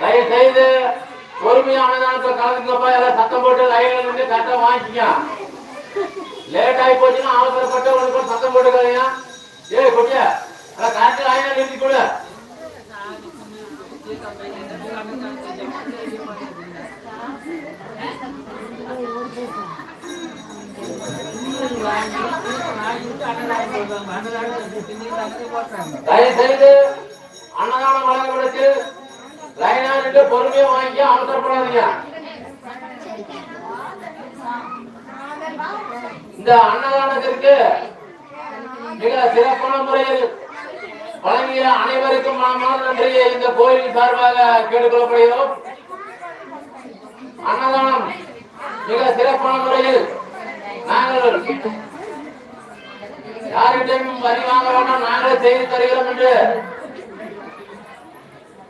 தயவு செய்து பொறுமையான நாட்கள் கலந்துக்கப்பா எல்லாம் சத்தம் போட்டு லைன்ல நின்று கரெக்டா வாங்கிக்க லேட் ஆகி போச்சுன்னா அவசரப்பட்டு உனக்கு சத்தம் போட்டுக்காதீங்க. ஏய் கொட்டிய கரெக்டா லைன்ல நிறுத்தி கொடு. Thank you. செய்து அன்னதானம் வழங்கப்படுத்து லைனா நின்று பொறுமையா வாங்கி அவசரப்படாதீங்க. இந்த அன்னதானத்திற்கு மிக சிறப்பான முறையில் வழங்கிய அனைவருக்கும் மனமான நன்றியை இந்த கோயில் சார்பாக கேட்டுக்கொள்ளப்படுகிறோம். அன்னதானம் மிக சிறப்பான முறையில் நாங்கள் யாரிடம் வரி வாங்க வேண்டாம் நாங்களே செய்து தருகிறோம் என்று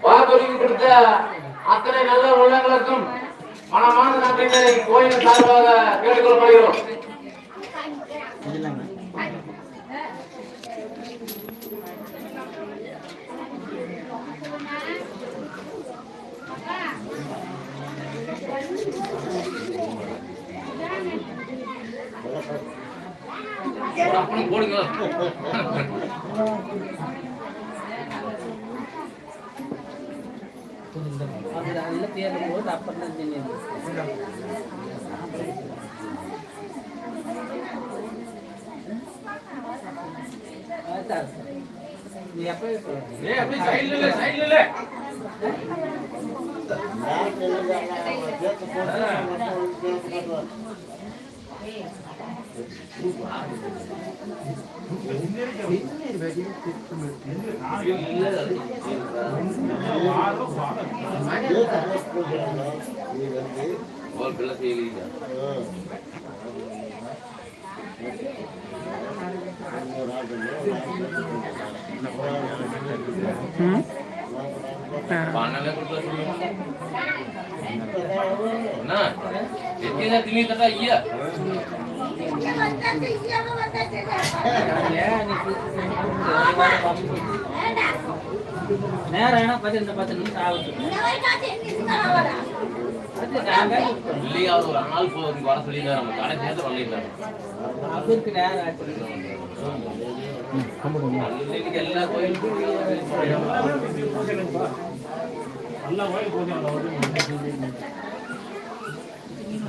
வாக்குறுதி கொடுத்த அத்தனை நல்ல உள்ளங்களுக்கும் மனமான நன்றிகளை கோயில் சார்பாக கேட்டுக்கொள்ளப்படுகிறோம் போடுங்க அது நல்ல தேடும் போது அப்புறம் தான் தெரியும் நீ எப்போ ஏ அப்படி சைடுல இல்ல சைடுல இல்ல நான் கேளுங்க நான் கேட்டு போறேன் பண்ணல கொடுத்து என்ன எத்தனை திணி தட்டா ஐயா ஏன் நீ கூப்பிட்டு நேரம் ஏன்னா பத்து பத்து நிமிஷம் ஆகுது ஒரு நாள் போ இங்க வர சொல்லியிருந்தாரு. நம்ம கடை சேர்த்து வரலிருந்தாரு அவருக்கு நேரம் ஆச்சு. எல்லா கோயிலுக்கும் நீ தோட்டம் போது நான் பத்து மணிக்கு அது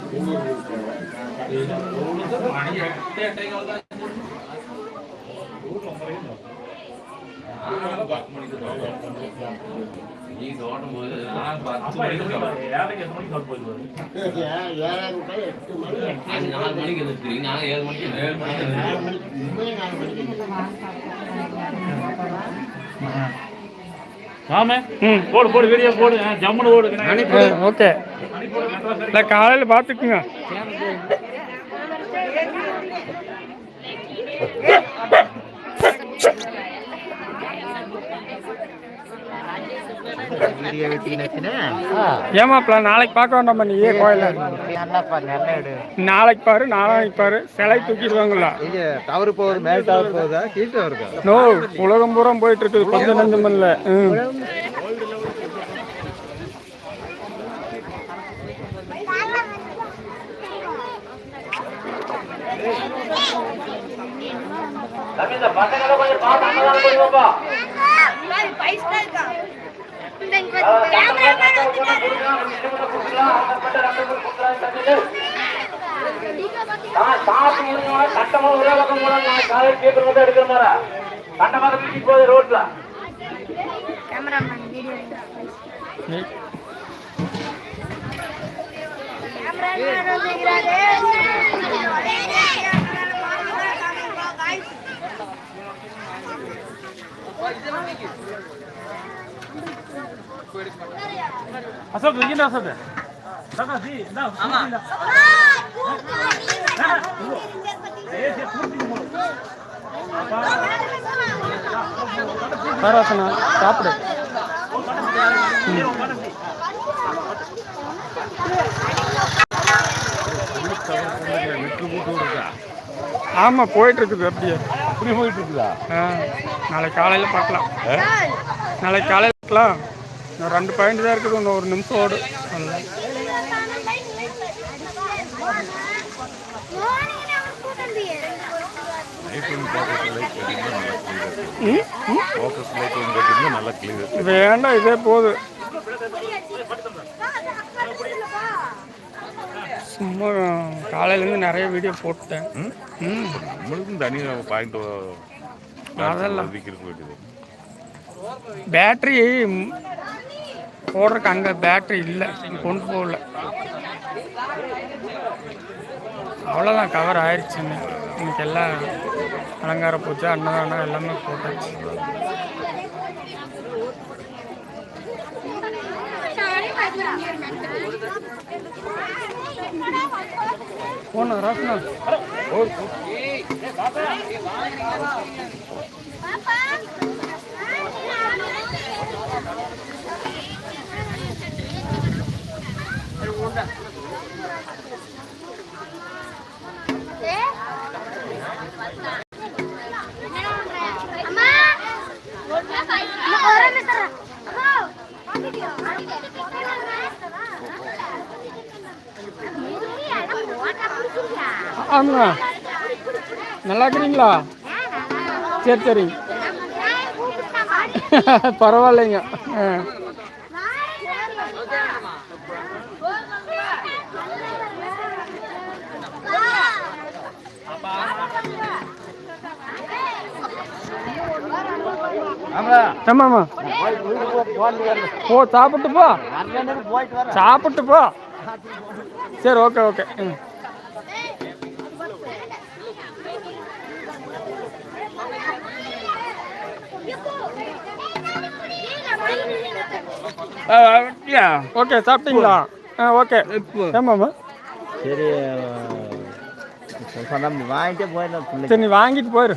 நாலு மணிக்கு எழுந்துருக்கீங்க நாங்க ஏழு மணிக்கு ஏழு மணிக்கு எழுந்திருக்கோம். ஆமே. ம். போடு போடு வீடியோ போடு. ஜம்முன்னு ஓடு. ஓகே. இல்லை காலையில் பார்த்துக்குங்க. ஏமாப்ல நாளைக்கு பார்க்க வேண்டாமா நீ கோயில என்னப்பா நல்ல எடு நாளைக்கு பாரு நாளைக்கு பாரு சிலை தூக்கிடுவாங்களா டவர் போகுது மேல் டவர் போகுதா கீழ் இருக்கா நோ உலகம் பூரா போயிட்டு இருக்குது கொஞ்சம் நஞ்சம் இல்லை பசங்களை கொஞ்சம் பார்த்து. சாப்பிட்டு முடிஞ்சவங்க சட்டமா ஒரே பக்கம் போல காலையில் மட்டும் எடுக்கிற மாதிரி போகுது ரோட்ல அசோக் இங்கே அசோக். தாத்தா சி இந்தா சாப்பிடு. ஆமாம் போயிட்டு இருக்குது அப்படியே. இப்படி போயிட்டு இருக்குதா நாளைக்கு காலையில் பார்க்கலாம். நாளைக்கு காலையில் இன்னும் ரெண்டு பாயிண்ட் தான் இருக்குது. இன்னும் ஒரு நிமிஷம் ஓடு. வேண்டாம் இதே போதும் சும்மா காலையிலேருந்து நிறைய வீடியோ போட்டேன் ம்? நம்மளுக்கும் தனியாக பாயிண்ட் அதெல்லாம். பேட்டரி போடுறக்கு பேட்ரி அங்கே பேட்ரி இல்லை. கொண்டு போகல. அவ்வளோதான் கவர் ஆயிடுச்சு இன்னைக்கு எல்லாம் அலங்கார பூஜை அன்னதானம் எல்லாமே போட்டாச்சு. போன ராசனா. ஆமாங்க நல்லா இருக்கிறீங்களா? சரி சரிங்க பரவாயில்லைங்க. ஆமாம்மா. போ சாப்பிட்டு போ. சாப்பிட்டு போ. சரி ஓகே ஓகே. ம். ஓகே சாப்பிட்டீங்களா? ஆ ஓகே. ஆமாம்மா சரி சொன்ன வாங்கிட்டே போயிடலாம் பிள்ளைக்கு? சரி நீ வாங்கிட்டு போயிரு.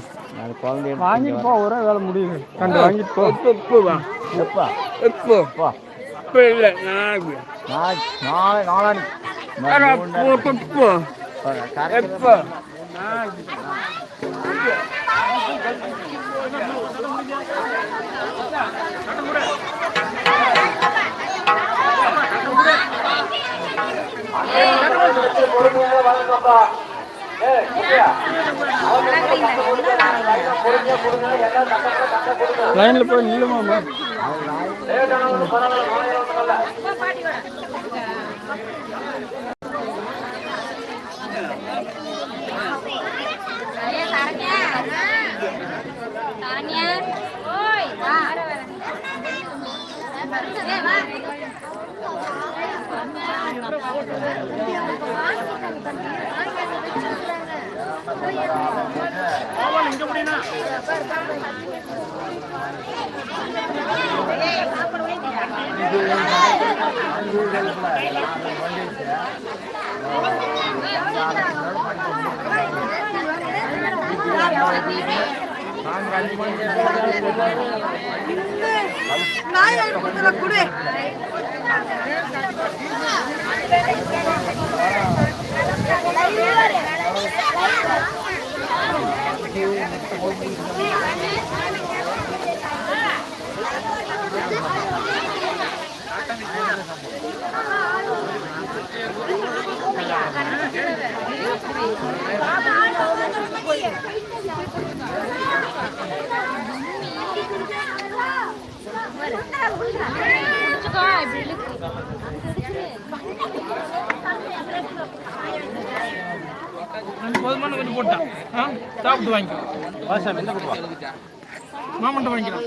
குழந்தைய வாங்கிட்டு போ ஒரே வேலை முடியுது. ரெண்டு வாங்கிட்டு போ. எப்பா? எப்போ எப்பா இப்போ இல்லை நான் நாளை நாளை நாளானிக்கு எப்போ எப்போ வளர்க்கப்பா ஏய் குட்டியா பொறுமையா கொடுங்க எல்லாம் தக்க தக்க கொடுங்க லைன்ல போய் நில்லுமாமா பரவாயில்ல நோய் ஒன்றும் இல்லை தானியா ஓய் வா ஏய் வா போதுமான கொஞ்சம் போட்டான் ஆ சாப்பிட்டு வாங்கிக்கலாம் மாமன்ட்ட வாங்கிக்கலாம்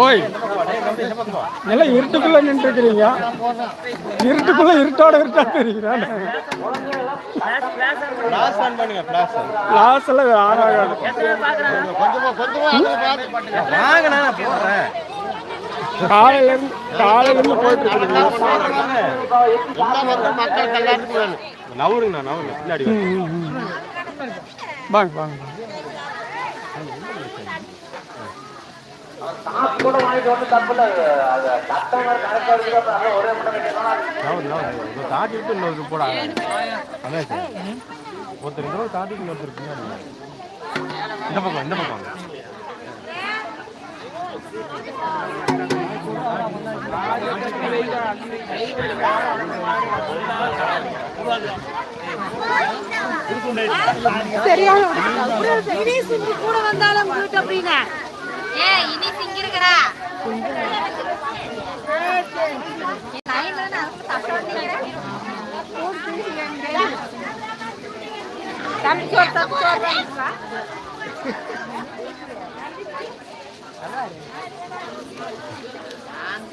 ஓய் நல்லா இருட்டுக்குள்ள நின்று இருக்கிறீங்க இருட்டுக்குள்ள இருட்டோட இருட்டா தெரியுறானே கிளாஸ் எல்லாம் ஆறாகாது. காலையில இருந்து காலையில இருந்து போயிட்டு இருக்கிறீங்க நவருங்கண்ணா நவருங்க. பின்னாடி. வாங்க. வாங்க கூட வாங்கிட்டு வந்து தப்பு இல்லை அது ஒரே மட்டும் இன்னொரு போடா. அதான் சார் ஒருத்தர் இந்த தாட்டிட்டு இன்னொருத்தர் இந்த பக்கம் இந்த பக்கம் கூட வந்தாலும் கூட்டு அப்படின்னா? ஏ இனி சிங்கிருக்கடா தம்பி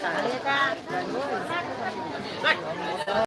cả.